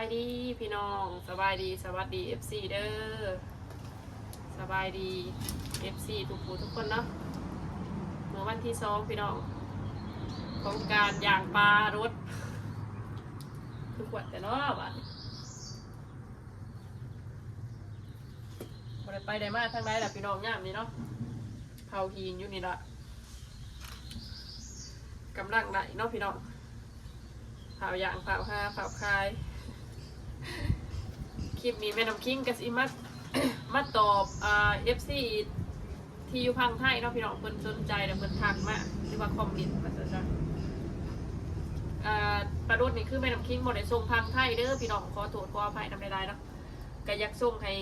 ายดีพี่น้องสบายดีสวัสดี FC เด้อสบายดี FC ทุกผู้ทุกคนเนาะเมื่อวันที่สองพี่น้องของการย่างปลารถทุกวันแต่เนาะบัดบ่ได้ไปได้มากทางใดล่ะพี่น้องย่ามนี่เนาะเผาหินอยู่นี่ละกำลังได้เนาะพี่น้องเผาอย่างเผาห้าเผาคาย คลิปนี้แม่น้ำคิงกับสิมามาตอบอ่าเอฟซีที่อยู่พังไทยเนาะพี่น้องเพิ่นสนใจแล้วเพิ่นทักมาหรือว่าคอมเมนต์มาซะจ้ะอ่าประโดดนี่คือแม่น้ำคิงบ่ได้ส่งพังไทยเด้อพี่น้องขอโทษขออภัยนำใดๆเนาะก็อยากส่งให้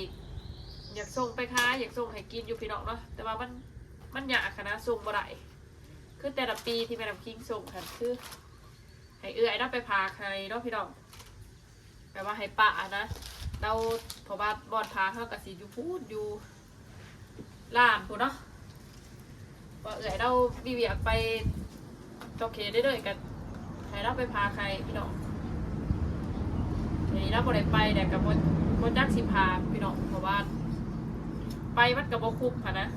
อยากส่งไปค้าอยากส่งให้กินอยู่พี่น้องเนาะแต่ว่ามันมันยากนาดส่งบ่ได้คือแต่ละปีที่แม่น้ำคิงส่งกันคือให้เอื้อยเนาะไปพาใครเนาะพี่น้อง แปลว่าให้ป่านะเราเพราะว่าบอดพาเขากับสีอยู่พูดอยู่ล่ามพูดเนาะว่าเอื้อยเราบีเวียกไปโอเคได้เลยกันให้เราไปพาใครพี่น้องนี้เราบ่ได้ไปแต่กับบนบนจักสิพาพี่น้องเพราะว่าไปมันกับบคุ้มค่ะนะ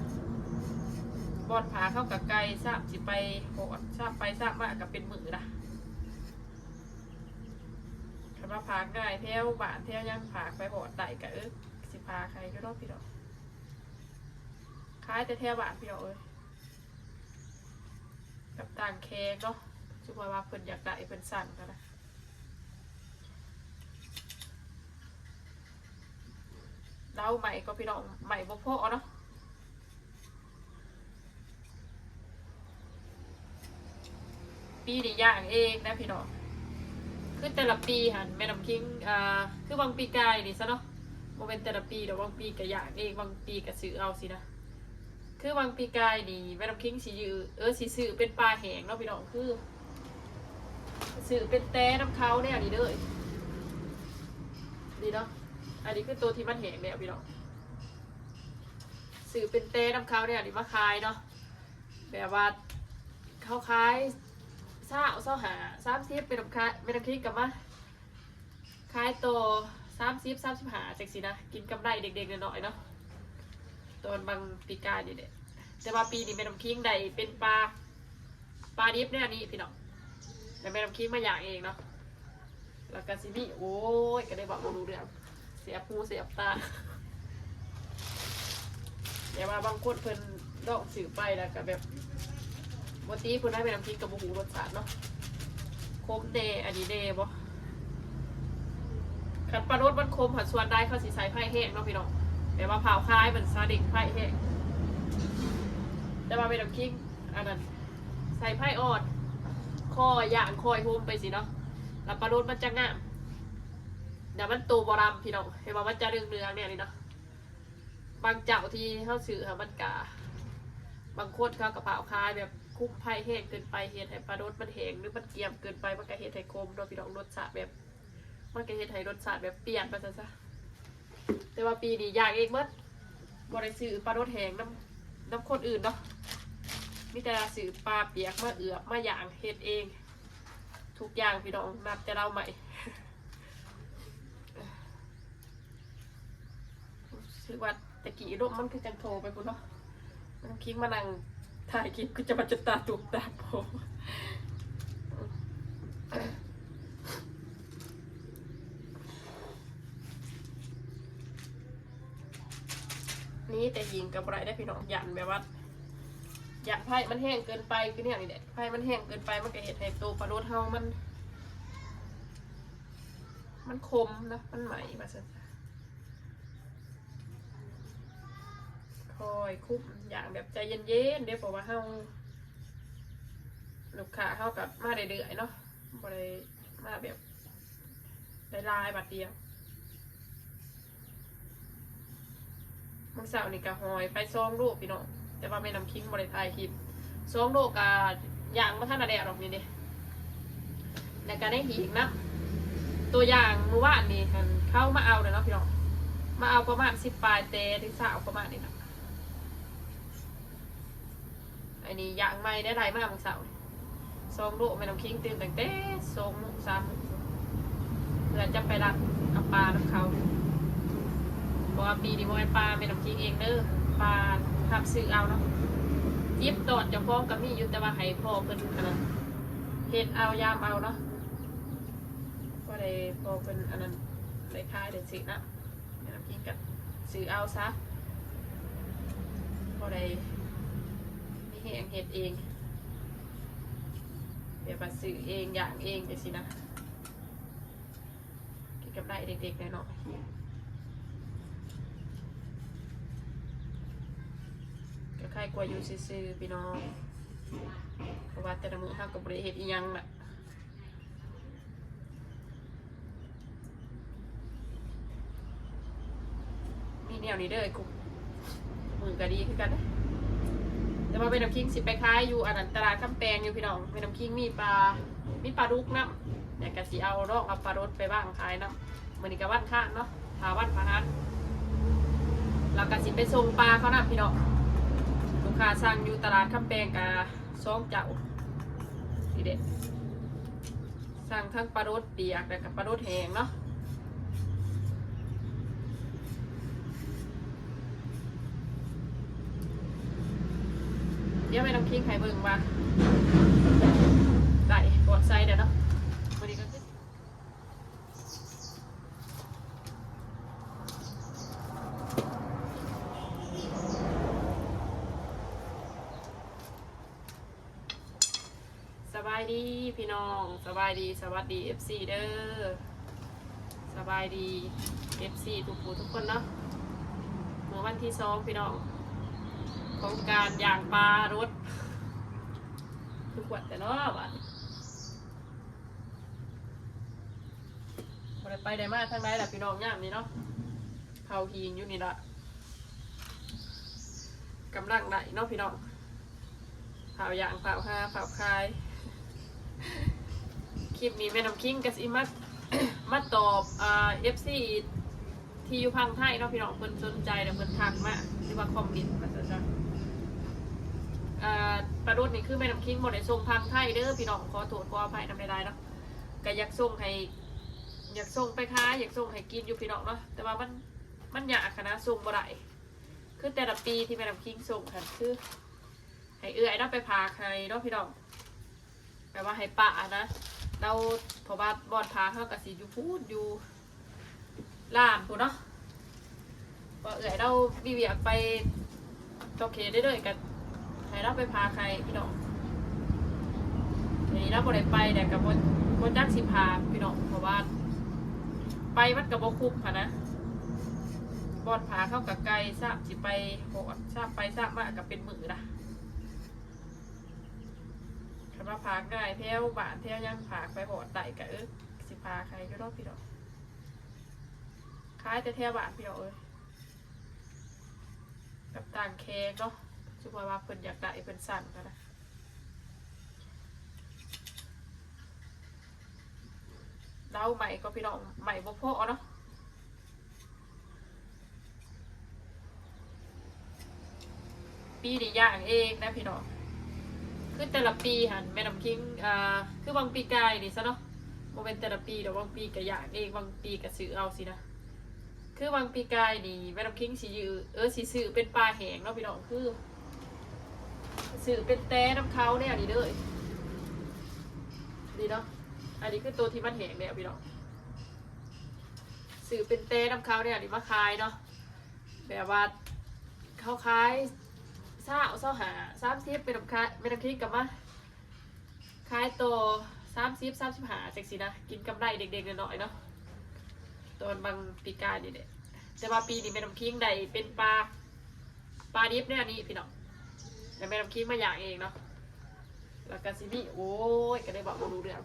บอดพาเข้ากับไกลทราบสิไปโหดทราบไปทราบมากกับเป็นมือนะ คันว่าพาง่ายเที่ยวบ้านเที่ยวยังพากไปหอดไต่กะเอิกสิพาใครก็รอบพี่ดอกคล้ายแต่เที่ยวบ้านพี่ดอกเอ้ยกับต่างแคงเนาะจุว่าว่าเพิ่นอยากได้เพิ่นสั่งกันนะเดาใหม่ก็พี่น้องใหม่บ่พอเนาะปีนี้ย่างเองนะพี่น้อง คือแต่ละปีหันแม่น้ำคิงอ่าคือบางปีกายนี่ซะเนาะโมเป็นแต่ละปีเดี๋ยวบางปีก็อยากเองบางปีก็ซื้อเอาสินะคือบางปีกายนี่แม่น้ำคิงสิยือเออสิซื้อเป็นปลาแหงเนาะพี่น้องคือซื้อเป็นแต่น้ำเขาเนี่ยอันนี้เลยดีเนาะอันนี้คือตัวที่มันแหงเนี่ยพี่น้องซื้อเป็นแต่น้ำเขาเนี่ยอันนี้มาขายเนาะแบบว่าเขาขาย เศร้าเศร้าหาสามสิบเป็นคายเป็นคิดกับว่าขายตัวสามสิบสามสิบหาจากสินะกินกำไรเด็กๆหน่อยๆเนาะตอนบางปีกายนี่เด็แต่ว่าปีนี้เป็นน้ำคิงใดเป็นปลาปลาดิบเนี่ยอันนี้พี่น้องแต่เป็นน้ำคิงมาอย่างเองเนาะแล้วก็ซิมี่โอ้ยก็ได้บอกมารู้เรื่องเสียผูเสียตาแต่ว่าบางคนเพิ่นดอกสื่อไปแล้วก็แบบ วันนี้คุณได้ไปนำพริกกับหมูรสชาติเนาะคมเดอันนี้เดบ่ขันปลารสมันคมหันส่วนได้เขาสีใสไผ่แห้งเนาะพี่น้องแต่ว่าเผาคล้ายเหมือนซาดิกไผ่แห้งแต่ว่าไปนำพริกอันนั้นใส่ไผ่อ่อนคอย่างคอยโฮมไปสิเนาะแล้วปลารสมันจะงามเดี๋ยวมันโตบรำพี่น้องเห็นว่ามันจะเรืองเรืองเนี่ยนี่เนาะบางเจ้าที่เขาซื้อค่ะมันกาบางคนเขากระเพราคายแบบ คุกไผ่แห้งเกินไปเห็ดให้ปลารสมันแห้งหรือมันเกรียมเกินไปมันก็เห็ดให้คมโดยพี่น้องรสชาติแบบ มันก็เห็ดให้รสชาติแบบเปลี่ยนไปซะซะแต่ว่าปีนี้อยากเองเมื่อบริซื้อปลารสแห้งน้ำน้ำคนอื่นเนาะมีแต่ซื้อปลาเปียกมาเอือบมาอย่างเห็ดเอง ทุกอย่างพี่น้องนับแต่เราใหม่รู้สึกว่าตะกี้ร่มมันคือจังโทรไปคุณเนาะน้ำคิงมานั่ง ถ่ายคลิปก็จะมาจะตาตุกตาโผมนี่แต่ยิงกับไรได้พี่น้องยันแบบว่ายันไพ่มันแห้งเกินไปคือเนี่ยนี่แหละไพ่มันแห้งเกินไปมันก็เห็ดให้ตัวปลาโรดเฮามัน มันคมนะมันใหม่มาสิ คอยคุบอย่างแบบใจเย็นๆเดี๋ยวบอกว่าเฮาลูกค้าเฮากับมาเรื่อยๆเนาะบ่ได้มาแบบได้ลายบัดเดียวมันเสาร์นี่ก็หอยไปซองลูกพี่น้องแต่ว่าไม่นำคิงบ่ได้ถ่ายคลิปซองลูกกะอย่างมาท่านอะแดดหรอกนี่เด้แล้วก็ได้หีกนะตัวอย่างเมื่อวานนี่เข้ามาเอาเลยเนาะพี่น้องมาเอาประมาณสิบปลายเตถึงสาวประมาณนี้นะ อันนี้ยางไม่ได้ไรมากมึงสาร์ซองลูกไม่ต้องคิงตื่นตั้งแต่สองโมงสามโมงเพื่อจะไปรักเอาปลาน้ำเขาเพราะว่าปีนี้บ่ให้ปลาเป็นน้ำจริงเองเด้อปลาทำซื้อเอาเนาะยิบตอดเจะฟ้าของกับมีอยู่แต่ว่าให้พ่อเพิ่นอันนั้นเฮ็ดเอายามเอาเนาะก็ได้พ่อเพิ่นอันนั้นได้ขายได้ซื้อนะแม่น้ำจริงกับซื้อเอาซะก็ได้ แหงเฮ็ดเองเดี๋ยวมาซื้อเองอย่างเองจังซี่นะกินกับได้เด็กๆหน่อยก็ใครกลัวอยู่ซื่อๆพี่น้องเพราะว่าแต่ละมือเฮาก็บ่ได้เฮ็ดอียังน่ะมีแนวนี้เด้อไอ้กุ๊กมือก็ดีขึ้นกันนะ แต่ว่าเป็นน้ำคิงสิไปขายอยู่อันนั้นตลาดคำแปงอยู่พี่น้องเป็นน้ำคิงมีปลา มีปลาดุกน้ำแต่กะสิเอาดอกเอาปลารสไปบ้างขายน้ำมันนี่ก็วันข้าเนาะหาวันพาหันเรากะสิไปส่งปลาเขานะพี่น้องลูกค้าสั่งอยู่ตลาดคำแปงกะซองเจ้าดีเด็ดสั่งทั้งปลารสเปียกและกับปลารสแห้งเนาะ เดี๋ยวไปน้ำคิงไข่เบิ่งว่าไก่ปอดไซเดี๋ยวเนาะวันนี้ก็คือสบายดีพี่น้องสบายดีสวัสดี FC เด้อสบายดี FC ทุกผู้ทุกคนเนาะเมื่อวันที่สองพี่น้อง ของการย่างปลารสทุกวันแต่เนาะบัดบ่ได้ไปได้มาทางใดล่ะพี่น้องย่ามนี่เนาะเผาหิงอยู่นี่ละกำลังไหนเนาะพี่น้องเผาย่างเผาห้าเผาคายคลิปนี้แม่น้ำคิงกับอิมัดมาตอบอ่า FC ที่อยู่พังไทยเนาะพี่น้องเพิ่นสนใจแล้วเพิ่นทักมาหรือว่าคอมเมนต์มาซะจ้ะอ่า ปลาดุดนี่คือแม่น้ำคิงหมดในทรงพังไทยเด้อพี่น้องขอโทษขออภัยนำไม่ได้เนาะก็อยากส่งให้อยากส่งไปค้าอยากส่งให้กินอยู่พี่น้องเนาะแต่ว่ามันมันยากขนาดส่งบ่ได้คือแต่ละปีที่แม่น้ำคิงส่งค่ะคือ ให้เอื้อยเนาะไปพาใครเนาะพี่น้องแปลว่าให้ปะนะเราเพราะว่าบอนพาเขากับสีอยู่พูดอยู่ล้านพูนเนาะว่าเอื้อยเราบีเวียกไปตอเคได้เลยกัน ให้เราไปพาใครพี่น้องทีนี้เราบ่ได้ไปแต่กับบนบนจักสิพาพี่น้องเพราะว่า ไปมันกับบคุ้มค่ะนะบอนพาเข้ากับไกลทราบสิไปโหดทราบไปทราบมากับเป็นมือนะคำว่าพาง่ายเที่ยวบ้านเที่ยวยังพาไปโหดไต่กับเออสิพาใครก็รอบพี่น้องคล้ายแต่เที่ยวบ้านพี่น้องเอ้ยกับต่างแคเนาะ ชุบว่าเพิ่นอยากได้เพิ่นสั่นกันนะเล่าใหม่ก็พี่น้องใหม่บ่พอเนาะปีนี้ย่างเองนะพี่น้องคือแต่ละปีหันแม่น้ำคิงอ่าคือบางปีกายนี่ซะเนาะโมเป็นแต่ละปีเดี๋ยวบางปีก็ย่างเองบางปีก็ซื้อเอาสินะคือบางปีกายนี่แม่น้ำคิงสิยือเออสิซื้อเป็นปลาแห้งเนาะพี่น้องคือ สื่อเป็นแต่น้ำเขาเนี่ยดีเลยดีเนาะอันนี้คือตัวที่มันแหงเนี่ยพี่น้องสื่อเป็นแต่น้ำเขาเนี่ยดีมาคายเนาะแบบว่าเขาคายเศร้าเศร้าหาสามสิบเป็นน้ำคายเป็นน้ำคิดกับว่าคายตัวสามสิบสามสิบหาจากสินะกินกำไรเด็กๆหน่อยๆเนาะตอนบางปีกายนี่เนี่ยแต่ว่าปีนี้เป็นน้ำคิงใดเป็นปลาปลาดิบเนี่ยนี่พี่น้อง แต่แม่น้ำคิงมาอย่างเองเนาะแล้วก็ซินี่โอ้ยก็ได้บอกมาดูเรื่อง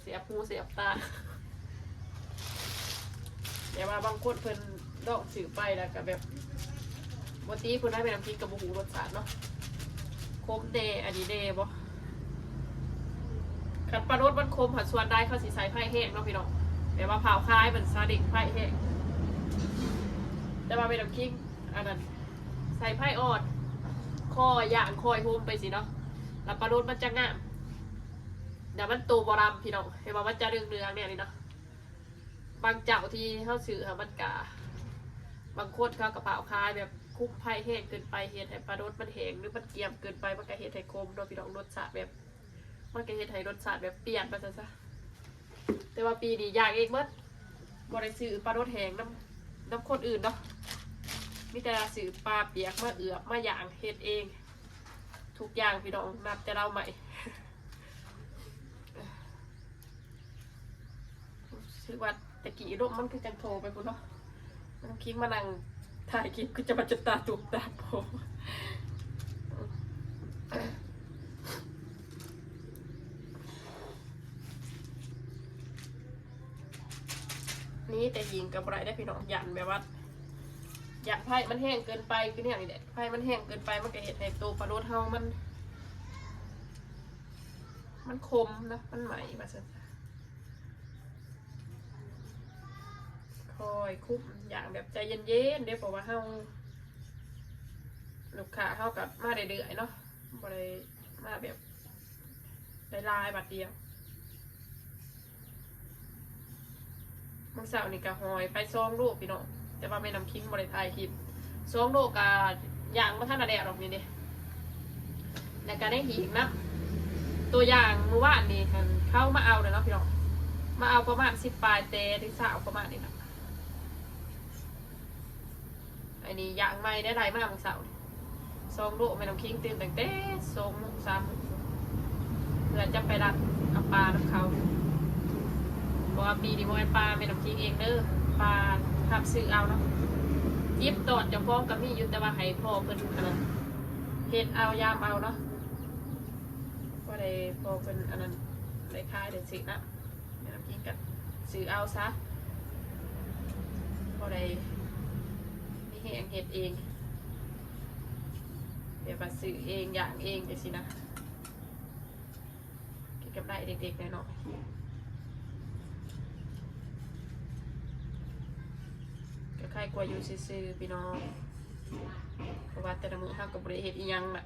เสียหูเสียบตาแต่ว่าบางคนเพิ่นดอกสื่อไปแล้วก็แบบบตีเพิ่นได้แม่น้ำคิงกับบูหูรสชาติเนาะคมเดอันนี้เดบ่ขันปลารสมันคมผัดส่วนได้เข้าสีใส่ไผ่แห้งเนาะพี่น้องแต่ว่าเผาคล้ายเหมือนซาดิกไผ่แห้งแต่ว่าแม่น้ำคิงอันนั้นใส่ไผ่อ่อน คอย่างคอยโฮมไปสิเนาะแล้วปลาโรดมันจะงามเดี๋ยวมันตูบรำพี่น้องเห็นว่ามันจะเรืองเรืองๆเนี่ยนี่เนาะบางเจ้าที่เขาซื้อค่ะมันกะบางคนเขากระเป๋าคายแบบคุกไผ่แห้งเกินไปเห็ดให้ปลารสมันแห้งหรือมันเกรียมเกินไปมันก็เห็ดให้คมโดยพี่น้องรสชาติแบบมันก็เห็ดให้รสชาติแบบเปลี่ยนไปซะซะแต่ว่าปีนี้อยากเองเมื่อบริซื้อปลารสแห้งน้ำน้ำคนอื่นเนาะ มีแต่ซื้อปลาเปียกมาเอือบมาอย่างเฮ็ดเอง ทุกอย่างพี่น้องนับแต่เราใหม่คือว่าตะกี้รูปมันคือจังโทรไปพุ่นเนาะมันต้องคิดมานั่งถ่ายคลิปคือจะมาจุดตาตุกตาโผนี่แต่ยิงกับไรได้พี่น้องยันแบบว่า อยากไพ่มันแห้งเกินไปคือเนี่ยนี่แหละไพ่มันแห้งเกินไปมันก็เห็ดให้ตัวปลาโรดเฮามัน มันคมนะมันใหม่มาซะคอยคุบอย่างแบบใจเย็นๆเดี๋ยวเพราะว่าเฮาลูกค้าเฮากับมาเรื่อยๆเนาะบ่ได้มาแบบไลายๆบัดเดียวมื่อเช้านี่ก็หอยไปซองลูกพี่น้อง แต่ว่าไม่นำคิงบ่ได้ถ่ายคลิปซองลูกก็อย่างบ่ทันได้แดดหรอกนี่เด้แล้วก็ได้หีกนะตัวอย่างเมื่อวานนี่เข้ามาเอาเลยเนาะพี่น้องมาเอาประมาณสิบปลายเตถึงสาวประมาณนี้นะอันนี้ยางไม่ได้ไรมากมึงสาร์ซองลูกไม่น้ำคิงตื่นแต่งเต้ซองมุกซำเพื่อจะไปรัดเอาปลาน้ำเขาบอกว่าปีนี้มอยปลาไม่น้ำคิงเองเด้อปลา ทำซื้อเอาเนาะยิบตอดจะฟ้องกับมีอยู่แต่ว่าให้พ่อเพิ่นอันนั้นเฮ็ดเอายามเอาเนาะก็ได้พอเพิ่นอันนั้นได้ค่ายได้สินะไม่น้ำคิงกับซื้อเอาซะก็ได้มีแหงเห็ดเองเดี๋ยวมาซื้อเองอย่างเองจะสินะก็บกับได้เด็กๆหน่อย ใครกลัวอยู่ซื่อๆพี่น้องเพราะว่าแต่ละมือห้ากับบริเฮ็ดอีหยังน่ะ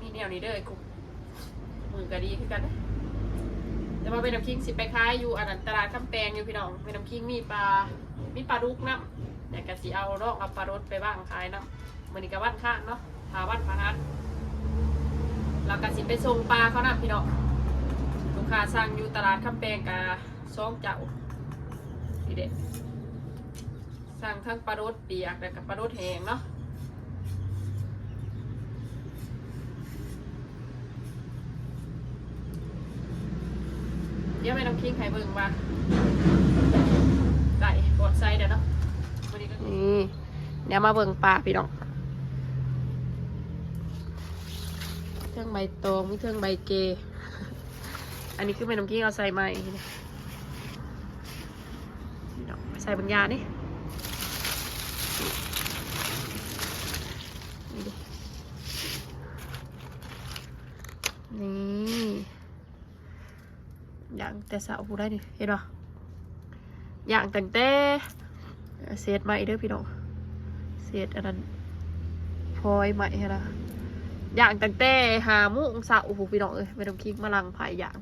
มีแนวนี้เด้อคุกมือก็ดีคือกันนะแต่ว่าเป็นน้ำคิงสิไปขายอยู่อันนั้นตลาดคำแปงอยู่พี่น้องเป็นน้ำคิงมีปลา มีปลาดุกน้ำแต่กะสิเอาลอกเอาปลารสไปบ้างขายเน้ำมันนี่ก็วันข้างเนาะหาวันพานันแล้วกะสิไปส่งปลาเขาน้ำพี่น้อง ค้าสั่งอยู่ตลาดคำแปงกะซองเจ้าดีเด็ดสั่งทั้งปลารสเปียกแล้วกับปลารสแห้งเนาะเดี๋ยวไปน้ำคิงไข่เบิ่งว่าไก่บดไส้เดี๋ยวเนาะวันนี้ก็นี่เดี๋ยวมาเบิ่งปลาพี่น้องเครื่องใบตองมีเครื่องใบเก อันนี้คือแม่น้ำคิงเอาใส่ใหม่ใส่บางยานี่นี่ดินี่อย่างแต่สาวผู้ได้ดิเห็นปะอย่างแต่งแต่เศษใหม่เด้อพี่น้องเศษอันนั้นพลอยใหม่เห็นะอย่างแต่งแต่หามุ้งสาวผู้พี่น้องเอ้ยไม่ต้องคิดมาลังผายอย่าง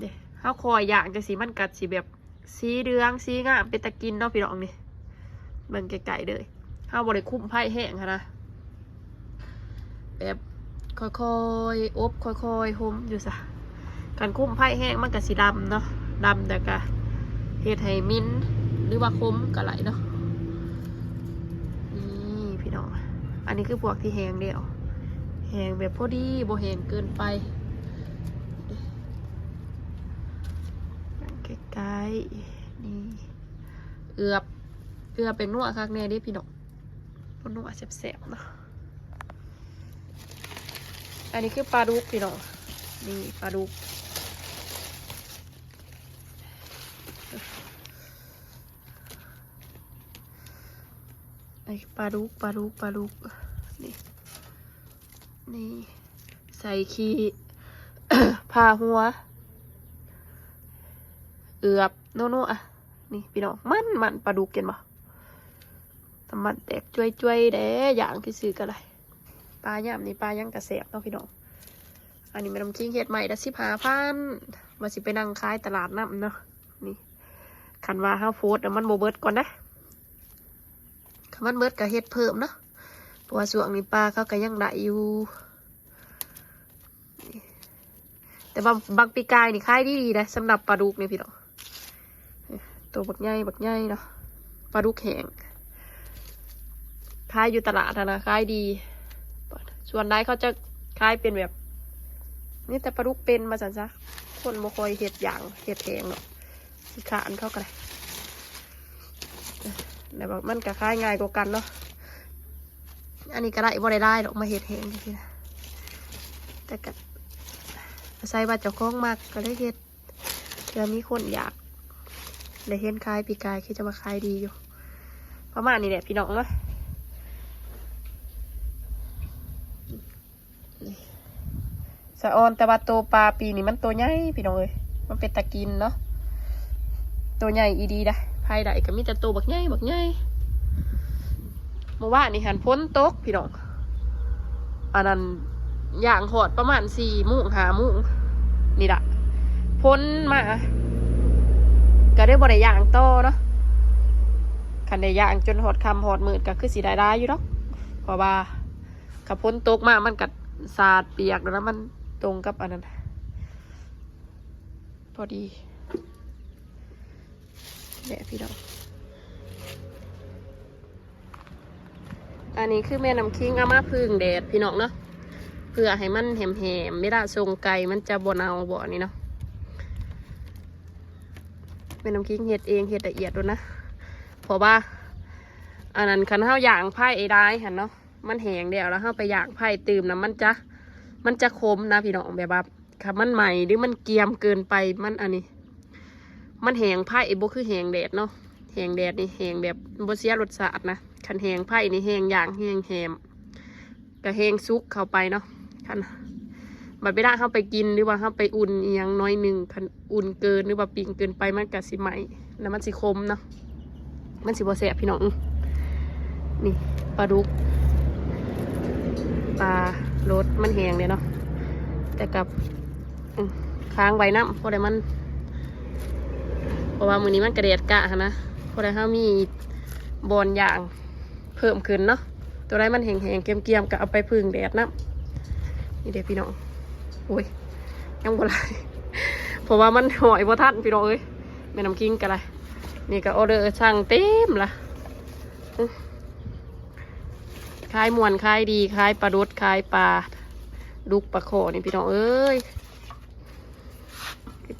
เด้ข้าวคอยอย่างจะสีมันกัดสีแบบสีเหลืองสีงามเป็นตะกินเนาะพี่น้องนี่เบิ่งไกลๆเลยข้าวบริคุ้มไผ่แห้งค่ะนะแบบค่อยๆอบค่อยๆห่มอยู่ซะการคุ้มไผ่แห้งมันก็สีดำเนาะดำแต่ก็เฮ็ดให้มิ้นหรือว่าคมก็ไหลเนาะนี่พี่น้อง อันนี้คือพวกที่แห้งเดียวแห้งแบบพอดีบ่แห้งเกินไปใกล้ๆ นี่เอือบเอือบเป็นนัวคักแน่ดิพี่น้องนัวแซ่บๆเนาะอันนี้คือปลาดุกพี่น้องนี่ปลาดุกไอ้ปลาดุกปลาดุกปลาดุกนี่นี่ใส่ขี้พาหัว เอือบโน่นอะ นี่พี่น้องมันมันปลาดุกเห็นบ่น้ำมันแตกจ้วยๆเด้อย่างที่ซื้อกันเลยปลาย่ำนี่ปลายังกระแสบเนาะพี่น้องอันนี้แม่น้ำคิงเฮ็ดใหม่ละสิบห้าพันมาสิไปนั่งขายตลาดน้ำเนาะนี่คันว่าห้าโฟดมันโมเบิร์ดก่อนนะคันมันเบิร์ดก็เฮ็ดเพิ่มเนาะเพราะว่าส่วงนี้ปลาเขาก็ยังได้อยู่แต่บางปีกายนี่ขายดีๆนะสำหรับปลาดุกนี่พี่น้อง ตัวบักใหญ่บักใหญ่เนาะปลาดุกแห้งขายอยู่ตลาดอะนะขายดี ส่วนได้เขาจะขายเป็นแบบ นี่แต่ปลาดุกเป็นมาสันซะคนบ่คอยเห็ดอย่างเห็ดแหงเนาะสิขานเข้ากันแต่บอกมันก็คล้ายง่ายกว่ากันเนาะ อันนี้ก็ได้บ่ได้ได้ดอกมาเห็ดแหงทีนะแต่ก็อาศัยว่าเจ้าของมากก็เลยเห็ดเพื่อมีคนอยาก ได้เห็นคลายปีกายคือจะมาคลายดีอยู่ ประมาณนี้แหละพี่น้องเนาะสะออนแต่ว่าตัวปลาปีนี้มันตัวใหญ่พี่น้องเอ้ยมันเป็นตะกินเนาะตัวใหญ่อีดีได้ภายใดก็มีแต่ตัวบักใหญ่บักใหญ่เมื่อวานนี่หันพ้นตกพี่น้องอันนั้นอย่างหอดประมาณสี่มุงหามุงนี่ละพ้นมา ก็ได้บริอย่างโตเนาะคันได้ย่างจนหอดคำหอดมืดก็คือสีได้ได้อยู่ดอกเพราะว่าขับพ้นตกมามันกัดสาดเปียกแล้วนะมันตรงกับอันนั้น พอดีเนี่ยพี่น้องอันนี้คือแม่น้ำคิงเอามาพึ่งแดดพี่น้องเนาะเพื่อให้มันแหมๆไม่ได้ทรงไก่มันจะบนเอาบ่อนี่เนาะ แม่น้ำคิงเห็ดเองเห็ดละเอียดด้วยนะเพราะว่าอันนั้นคันเท้าย่างไผ่ไอ้ได้หันเนาะมันแหงเดียวแล้วเท้าไปย่างไผ่ตื่มนะมันจะมันจะคมนะพี่น้องแบบว่าค่ะมันใหม่หรือมันเกียมเกินไปมันอันนี้ มันแหงไผ่บ่คือแหงแดดเนาะแหงแดดนี่แหงแบบบ่เสียรสชาตินะคันแหงไผ่นี่แหงอย่างแหงแหมก็แหงซุกเข้าไปเนาะคัน บัดเวลาเข้าไปกินหรือว่าเข้าไปอุ่นอหยังน้อยหนึ่งคันอุ่นเกินหรือว่าปิงเกินไปมันก็สิไหมแล้วมันสิคมเนาะมันสิบ่แสบพี่น้อง นี่ปลาดุกปลารสมันแห้งเลยเนาะแต่กับค้างไว้น้ำเพราะอะไรมันเพราะว่ามือนี้มันกระเดียดกะนะเพราะอะไรเขามีบอลอย่างเพิ่มขึ้นเนาะตัวไรมันแห้งๆเกรียมๆก็เอาไปพึ่งแดดน้ำนี่เด็กพี่น้อง โอ้ยยังบ่ไรเพราะว่ามันหอยบ่ทันพี่น้องเอ้ยแม่น้ำกิ้งกันเลยนี่ก็ออเดอร์ช่างเต็มละคลายมวนคลายดีคลายปลาดุดคลายปลาดุกปลาโขนี่พี่น้องเอ้ย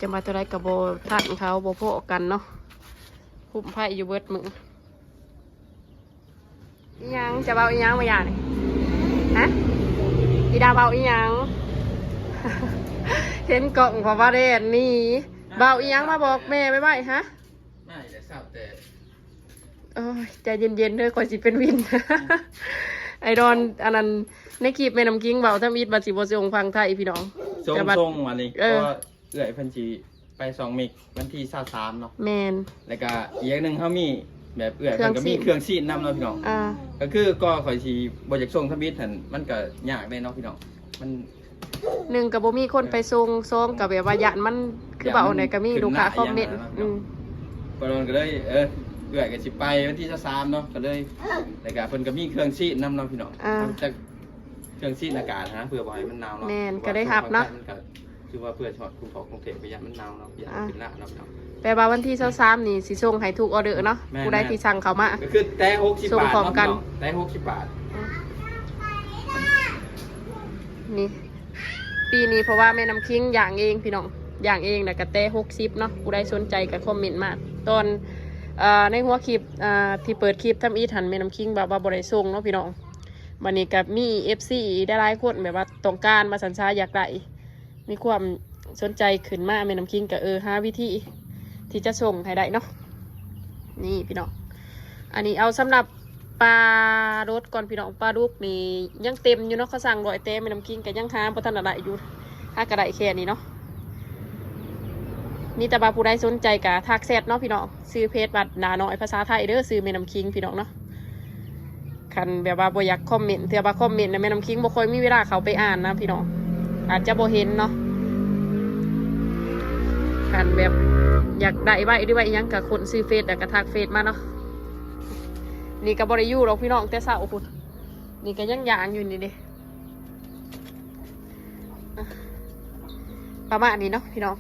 จะมาตัวไรกับโบทันเขาโบโพกันเนาะคุ้มไพ่อยู่เบิดมืออิหยังจะเบาอีหยังมาอย่างฮะอีดาเบาอีหยัง เห็นกล่องพอว่าเด่นนี่เบาอีหยังมาบอกแม่ไว้ไว้ฮะไม่แต่ทราบแต่โอ้ยใจเย็นๆเด้อก่อนสิเป็นวิน ไอดอนอันนั้นในคลิปแม่น้ำกิ้งเบาถ้ามีดบัตรสิบวสิองพังไทยพี่น้องทรงแต่บัด ทรงวันนี้เออ ก็เอื่อยเพันจีไปสองมิกวันที่สาสามเนาะแมน แล้วก็อีกอย่างหนึ่งเขามีแบบเอื่อยเครื่เพิ่องนก็มีซีนเครื่องซีนนำเนาะพี่น้อง อ่า ก็คือก็ข่อยชีบอยากส่งทวิตหันมันก็ยากเลยเนาะพี่น้อง มัน หนึ่งกับบ่มีคนไปทรงซองกับแบบว่ายันมันคือเบาไหนก็มีขึ้นลูกค้าหน้าคอมเมนต์อย่างนั้นนะอืมก็เลยก็เลยเออเอื่อยก็สิไปวันที่สามเนาะก็เลยแล้วก็เพิ่นก็มีเครื่องซีนนำเนาะพี่น้องอ่าทำจากเครื่องซีนอากาศนะเพื่อบ่ให้มันหนาวเนาะแม่นก็ได้รับเนาะ มัก็คือว่าเพื่อช็อตคุณของกรุงเทพไปยันมันหนาวเนาะยันอ่าขึ้นหน้าเนาะพี่น้อง แปลว่าวันที่สามนี่สิส่งให้ถูกออเดอร์เนาะแม่น ผู้ใดที่สั่งเขามา ก็คือแต่หกสิบส่งบาทพร้อมกัน เาะแต่หกสิบบาทนี่ ปีนี้เพราะว่าแม่น้ำคิงอย่างเองพี่น้องอย่างเองนะกระแตหกสิบเนาะผู้ใดสนใจก็คอมเมนต์มาตอนอในหัวคลิปที่เปิดคลิปทำอีทันแม่น้ำคิงแบบว่าบริส่งเนาะพี่น้องวันนี้กับมีเอฟซีได้หลายคนแบบว่าต้องการมาสัญชาอยากได้มีความสนใจขึ้นมากแม่น้ำคิงกับเออห้าวิธีที่จะส่งให้ได้เนาะนี่พี่น้องอันนี้เอาสำหรับ ปลารถก่อนพี่น้องปลาลูกนี่ยังเต็มอยู่เนาะเขาสั่งรอยเต็มไปน้ำกิ้งกับยังหาประธานอะไรอยู่ถ้ากระไดแค่นี้เนาะนี่แต่บาผู้ใดสนใจกะทักแซดเนาะพี่น้องซื้อเพจบัตรนาน้อยภาษาไทยเด้อซื้อเมน้ำคิงพี่น้องเนาะคันแบบว่าบ่อยากคอมเมนต์เถื่อบ่าคอมเมนต์นะเมน้ำคิงบ่ค่อยมีเวลาเขาไปอ่านนะพี่น้องอาจจะบ่เห็นเนาะคันแบบอยากได้ใบหรือใบยังกับคนซื้อเฟซแต่กระทักเฟซมาเนาะ นี่กับบริยูเราพี่น้องแต่สาวคุณนี่ก็ยังยางอยู่นี่ดิประมาณนี้เนาะพี่น้อง